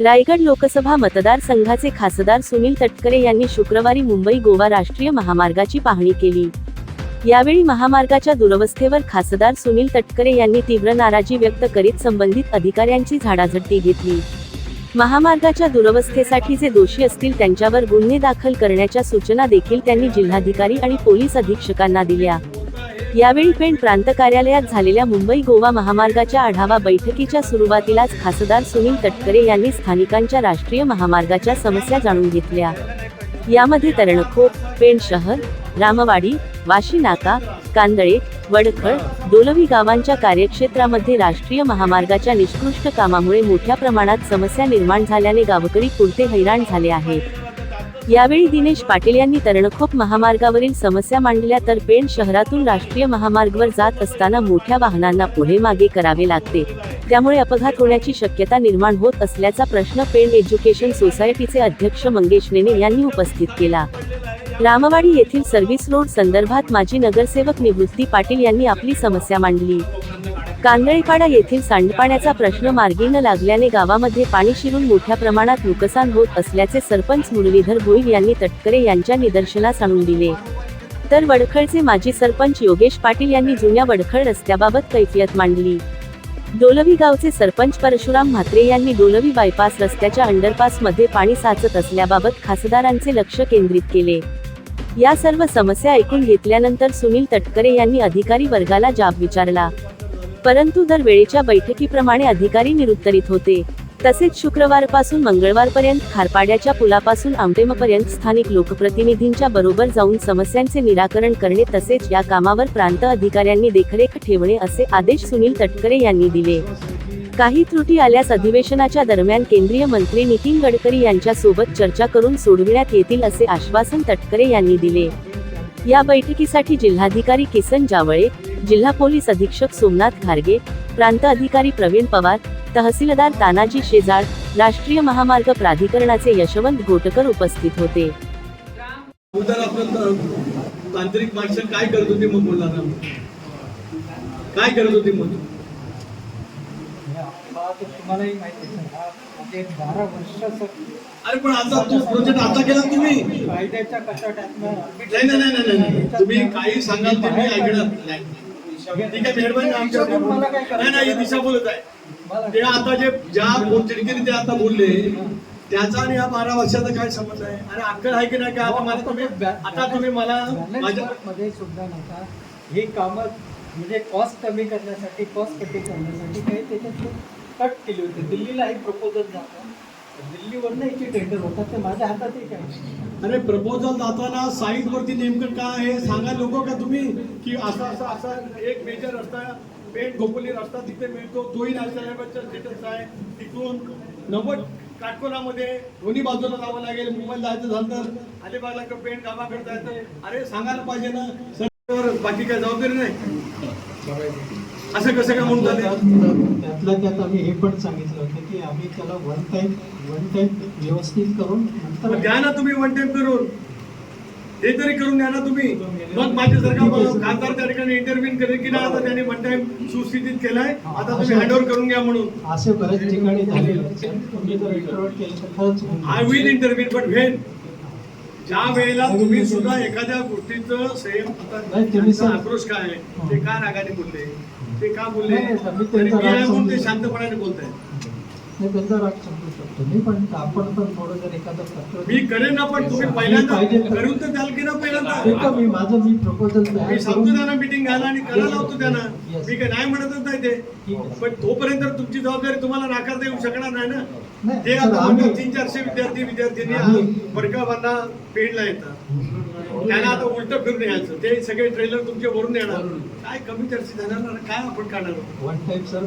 रायगड लोकसभा मतदारसंघाचे खासदार सुनील तटकरे यांनी शुक्रवारी मुंबई गोवा राष्ट्रीय महामार्गाची पाहणी केली. यावेळी महामार्गाच्या दुरवस्थेवर खासदार सुनील तटकरे यांनी तीव्र नाराजी व्यक्त करीत संबंधित अधिकाऱ्यांची झाडाझडती घेतली. महामार्गाच्या दुरवस्थेसाठी जे दोषी असतील त्यांच्यावर गुन्हे दाखल करण्याच्या सूचना देखील त्यांनी जिल्हाधिकारी आणि पोलीस अधीक्षकांना दिल्या. यावेळी पेण प्रांत कार्यालयात झालेल्या मुंबई गोवा महामार्गाच्या आढावा बैठकीच्या सुरुवातीलाच खासदार सुनील तटकरे यांनी स्थानिकांच्या राष्ट्रीय महामार्गाच्या समस्या जाणून घेतल्या. यामध्ये तरणखोप पेण शहर रामवाडी वाशी नाका कांदळे वडखळ दोलवी गावांच्या कार्यक्षेत्रामध्ये राष्ट्रीय महामार्गाच्या निष्कृष्ट कामामुळे मोठ्या प्रमाणात समस्या निर्माण झाल्याने गावकरी पुरते हैराण झाले आहेत. यावेळी दिनेश पाटील यांनी तरणखोप महामार्गावरील समस्या मांडल्या तर पेण शहरातून राष्ट्रीय महामार्गवर जात असताना मोठ्या वाहनांना पुढे मागे करावे लागते. त्यामुळे अपघात होण्याची शक्यता निर्माण होत असल्याचा प्रश्न पेण एज्युकेशन सोसायटीचे अध्यक्ष मंगेश नेने यांनी उपस्थित केला. रामवाडी येथील सर्व्हिस रोड संदर्भात माजी नगरसेवक निवृत्ती पाटील यांनी आपली समस्या मांडली. कांदळीपाडा येथील सांडपाण्याचा प्रश्न मार्गी न लागल्याने गावामध्ये पाणी शिरून मोठ्या प्रमाणात नुकसान होत असल्याचे सरपंच मुरलीधर भोईर यांनी तटकरे यांच्या निदर्शनास आणून दिले. तर वडखळचे माजी सरपंच योगेश पाटील यांनी जुन्या वडखळ रस्त्याबाबत कैफियत मांडली. डोलवी गावचे सरपंच परशुराम म्हात्रे यांनी डोलवी बायपास रस्त्याच्या अंडरपासमध्ये पाणी साचत असल्याबाबत खासदारांचे लक्ष केंद्रित केले. या सर्व समस्या ऐकून घेतल्यानंतर सुनील तटकरे यांनी अधिकारी वर्गाला जाब विचारला. परंतु दर वेळेच्या बैठकीप्रमाणे अधिकारी निरुत्तरित होते. तसेच शुक्रवारपासून मंगळवारपर्यंत खारपाड्याच्या पुलापासून आमटेमपर्यंत स्थानिक लोकप्रतिनिधींच्या बरोबर जाऊन समस्यांचे निराकरण करणे तसेच या कामावर प्रांत अधिकाऱ्यांनी देखरेख ठेवणे असे आदेश सुनील तटकरे यांनी दिले. काही त्रुटी आल्यास अधिवेशनाच्या दरम्यान केंद्रीय मंत्री नितीन गडकरी यांच्यासोबत चर्चा करून सोडविण्यात येतील असे आश्वासन तटकरे यांनी दिले. या बैठकीसाठी जिल्हाधिकारी किसन जावळे जिल्हा पोलीस अधीक्षक सोमनाथ खारगे प्रांत अधिकारी प्रवीण पवार तहसीलदार तानाजी शेजाळ राष्ट्रीय महामार्ग प्राधिकरणाचे यशवंत घोटकर उपस्थित होते. तांत्रिक काय करत होती मग काय करत होती मग? हा तर तुम्हालाही माहिती आहे हा म्हणजे बारा वर्षाचा अरे पण आता तू प्रोजेक्ट आता केला तुम्ही? कायद्याच्या कचाट्यातनं नाही नाही नाही नाही नाही. तुम्ही काही सांगाल ते मी ऐकणार नाही. ठीक आहे मेहरबानी आमच्या नाही नाही ही दिशा बोलत आहे. ते आता जे ज्या चिडकीने ते आता बोलले त्याचा आणि या बारा वर्षाचा काय संबंध आहे? अरे अक्कल आहे की नाही का आता मला तुम्ही आता तुम्ही मला माझ्या मध्ये सुद्धा नका. ही कामं म्हणजे कॉस्ट कमी करण्यासाठी कॉस्ट कमी करण्यासाठी काही त्याच्यात कट केली होती. दिल्लीला एक प्रपोजल जातं. दिल्लीवरनं याची टेंडर होतात ते माझ्या हातात एक आहे. अरे प्रपोजल जाताना साईट वरती नेमकं काय आहे? सांगा लोक का तुम्ही? की असा असा असा एक मेजर रस्ता पेठ गोकुली रस्ता तिथे मिळतो. तोही राजसाहेबांचा स्टेटस आहे. तिथून नव्वद काटकोनामध्ये दोन्ही बाजूला जावं लागेल. मुंबईला जायचं झालं तर अलिबागला पेठ गावाकडे जायचं. अरे सांगायला पाहिजे ना. सर बाकी काय जबाबदारी नाही. असं कसं काय म्हणून झालं? त्यातल्या त्यात आम्ही हे पण सांगितलं होतं की आम्ही त्याला वन टाइम वन टाइम व्यवस्थित करून नंतर द्या ना तुम्ही वन टाइम करून. हे तरी करून द्या ना तुम्ही. मग माझ्यासारखा खासदार त्या ठिकाणी इंटरव्ह्यू करेल की नाही आता त्याने वन टाइम सुस्थितीत केलाय. आता तुम्ही हँडओव्हर करून घ्या म्हणून. असे बरेच ठिकाणी झालेले I will interview but when ज्या वेळेला तुम्ही सुद्धा एखाद्या गोष्टीचं सेम सर- आक्रोश काय आहे? ते का रागाने बोलले? ते का बोलले? ते शांतपणाने बोलताय नाही, त्यांचा राग समजू शकतो. मी पण आपण पण थोडं जर एखादं पत्र मी करेन ना पण तुम्ही पहिल्यांदा करून तर द्याल की ना देतो पहिल्यांदा मी माझं मी प्रपोजल मी सांगतो त्यांना मिटिंग घ्यायला आणि करायला लावतो त्यांना. मी काय नाही म्हणतच नाही ते. पण तोपर्यंत तुमची जबाबदारी तुम्हाला नाकारता येऊ शकणार नाही ना. ते आता तीन चारशे विद्यार्थी विद्यार्थिनी आम्ही- वर्गावांना पेडला येतात. त्यांना आता उलट फिरून यायचं. ते सगळे ट्रेलर तुमच्या वरून येणार. काय कमी चर्चा झाणार ना? काय आपण काढणार वन टाइम सर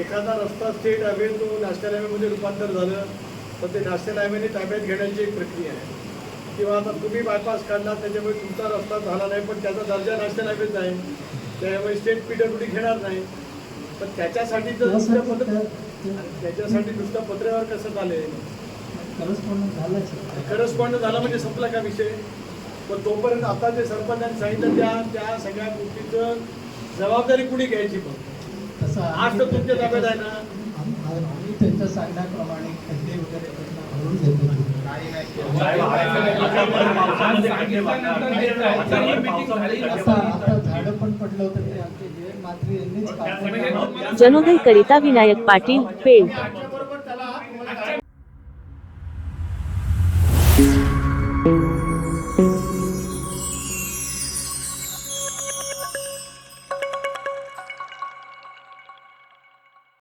एखादा रस्ता स्टेट हायवे तो नॅशनल हायवेमध्ये रूपांतर झालं तर ते नॅशनल हायवेने ताब्यात घेण्याची एक प्रक्रिया आहे. किंवा आता तुम्ही बायपास काढला त्याच्यामुळे तुमचा रस्ता झाला नाही पण त्याचा दर्जा नॅशनल हायवेचा आहे त्यामुळे स्टेट पीडब्ल्यूडी घेणार नाही. पण त्याच्यासाठी जर दुसऱ्या पत्र त्याच्यासाठी दुसऱ्या पत्र्यावर कसं आहे. करस्पॉन्ड झाला म्हणजे संपला का विषय? पण तोपर्यंत आता जे सरपंचांनी सांगितलं त्या त्या सगळ्या गोष्टीचं जबाबदारी कुणी घ्यायची पण? आज तर तुमच्या ताब्यात आहे ना? आम्ही त्यांच्या सांगण्याप्रमाणे खड्डे वगैरे करून देतो जनोदय करिता विनायक पाटील पेड त्याला